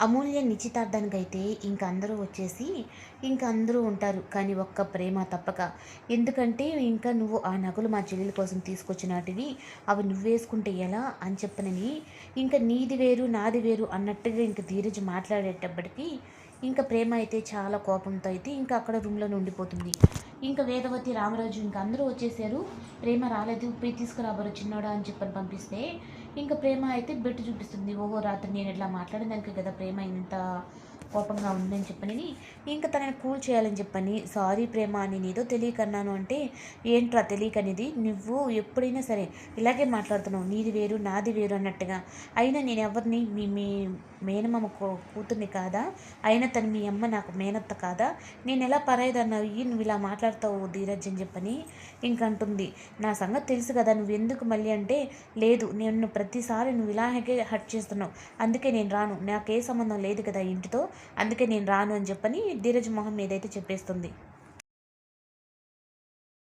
అమూల్య నిశ్చితార్థానికైతే ఇంక అందరూ వచ్చేసి ఇంక అందరూ ఉంటారు. కానీ ఒక్క ప్రేమ తప్పక. ఎందుకంటే ఇంకా నువ్వు ఆ నగలు మా చెల్లెల కోసం తీసుకొచ్చినాటివి అవి నువ్వు వేసుకుంటే ఎలా అని చెప్పనని ఇంకా నీది వేరు నాది వేరు అన్నట్టుగా ఇంక ధీరజ్ మాట్లాడేటప్పటికీ ఇంకా ప్రేమ అయితే చాలా కోపంతో అయితే ఇంకా అక్కడ రూమ్లో ఉండిపోతుంది ఇంకా వేదవతి రామరాజు ఇంకా అందరూ వచ్చేసారు. ప్రేమ రాలేదు పోయి తీసుకురాబరు చిన్నోడా అని చెప్పని పంపిస్తే ఇంకా ప్రేమ అయితే బెట్టు చూపిస్తుంది. ఓహో రాత్రి నేను ఇట్లా మాట్లాడేదానికి కదా ప్రేమ ఇంత కోపంగా ఉందని చెప్పని. ఇంకా తనని కూల్ చేయాలని చెప్పని సారీ ప్రేమ అని నీదో తెలియకన్నాను అంటే ఏంట్రా తెలియకనేది? నువ్వు ఎప్పుడైనా సరే ఇలాగే మాట్లాడుతున్నావు. నీది వేరు నాది వేరు అన్నట్టుగా. అయినా నేను ఎవరిని మీ మీ మేనమామ కూతుర్ని కాదా? అయినా తను మీ అమ్మ నాకు మేనత్త కాదా? నేను ఎలా పరాయిదన్నావు నువ్వు ఇలా మాట్లాడతావు ధీరజ్ అని చెప్పని ఇంకంటుంది. నా సంగతి తెలుసు కదా నువ్వు ఎందుకు మళ్ళీ అంటే లేదు నేను ప్రతిసారి నువ్వు ఇలాగే హట్ చేస్తున్నావు. అందుకే నేను రాను. నాకు ఏ సంబంధం లేదు కదా ఇంటితో. అందుకే నేను రాను అని చెప్పని ధీరజ్ మొహం ఏదైతే చెప్పేస్తుంది.